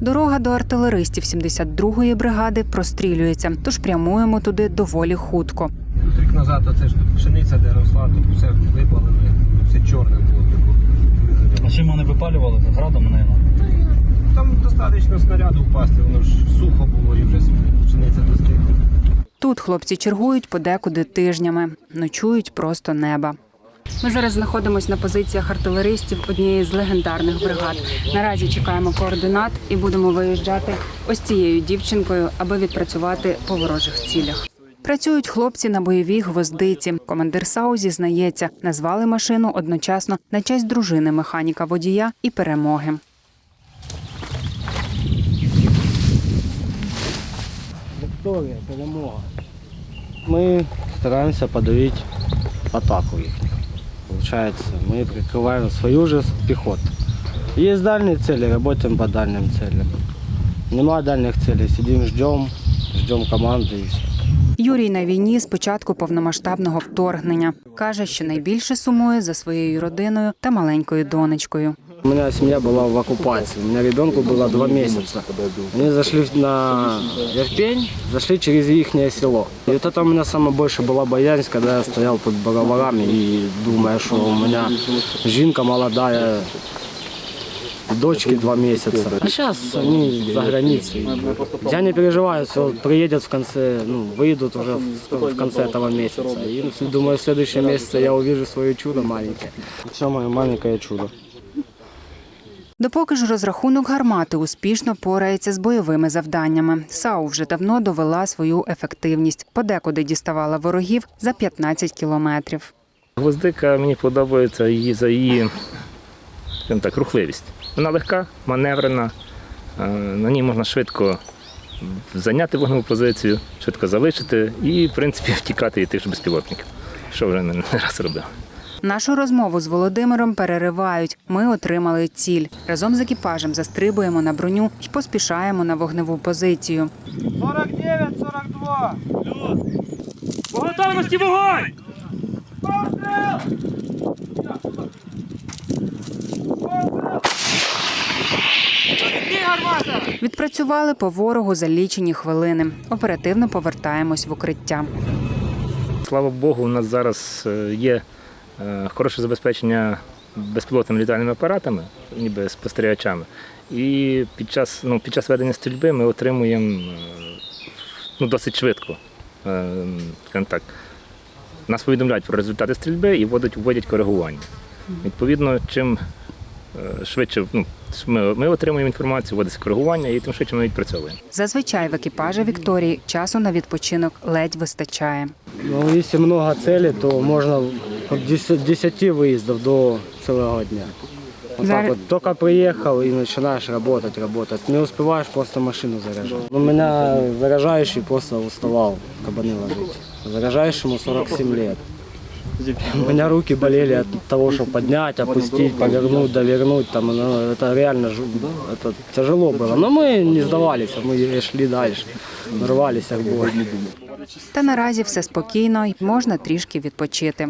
Дорога до артилеристів 72-ї бригади прострілюється, тож прямуємо туди доволі хутко. Рік назад оце ж пшениця, де росла, тут все випалене, все чорне було. А чим вони випалювали? Градом, мабуть? Там достатньо снаряду впасти, воно ж сухо було і вже пшениця достигла. Тут хлопці чергують подекуди тижнями, ночують просто неба. Ми зараз знаходимося на позиціях артилеристів однієї з легендарних бригад. Наразі чекаємо координат і будемо виїжджати ось цією дівчинкою, аби відпрацювати по ворожих цілях. Працюють хлопці на бойовій гвоздиці. Командир САУ зізнається, назвали машину одночасно на честь дружини механіка водія і перемоги. Вікторія, перемога. Ми стараємося подавити атаку їхню. Получается, мы прикрываем свою же пехоту. Есть дальние цели, работаем по дальним целям. Нема дальних целей, сидим, ждем, ждем команды и все. Юрій на війні з початку повномасштабного вторгнення каже, що найбільше сумує за своєю родиною та маленькою донечкою. У меня семья была в оккупации. У меня ребенку было два месяца. Они зашли на Ерпень, зашли через их село. И вот это у меня самое больше была боязнь, когда я стоял под барабарами и думая, что у меня жинка молодая, дочке два месяца. А сейчас они за границей. Я не переживаю, все приедут в конце, ну, выйдут уже в, в конце этого месяца. И думаю, в следующем месяце я увижу свое чудо маленькое. Все мое маленькое чудо. Допоки ж розрахунок гармати успішно порається з бойовими завданнями. САУ вже давно довела свою ефективність. Подекуди діставала ворогів за 15 кілометрів. Гвоздика мені подобається її за її так, рухливість. Вона легка, маневрена, е, на ній можна швидко зайняти вогневу позицію, швидко залишити і, в принципі, втікати від тих ж безпілотників, що вже не раз робив. Нашу розмову з Володимиром переривають. Ми отримали ціль. Разом з екіпажем застрибуємо на броню і поспішаємо на вогневу позицію. 49-42! По готовності вогонь! Відпрацювали по ворогу за лічені хвилини. Оперативно повертаємось в укриття. Слава Богу, у нас зараз е, є хороше забезпечення безпілотними літальними апаратами, ніби спостерігачами. І під час, ну, під час ведення стрільби ми отримуємо е, ну, досить швидко. е, так, нас повідомляють про результати стрільби і вводять, вводять коригування. Відповідно, чим е, швидше ну, ми, ми отримуємо інформацію, вводиться коригування, і тим швидше ми відпрацьовуємо. Зазвичай в екіпажі Вікторії часу на відпочинок ледь вистачає. Ну, если много целей, то можно от 10, 10 выездов до целого дня. Вот Зар- так вот, только приехал и начинаешь работать, работать. Не успеваешь просто машину заряжать. У меня заряжающий просто уставал кабаны ложить. Заряжающему 47 лет. У меня руки болели от того, что поднять, опустить, повернуть, довернуть. Там, ну, это реально жу- это тяжело было. Но мы не сдавались, мы шли дальше, рвались к бою. Та наразі все спокійно й можна трішки відпочити.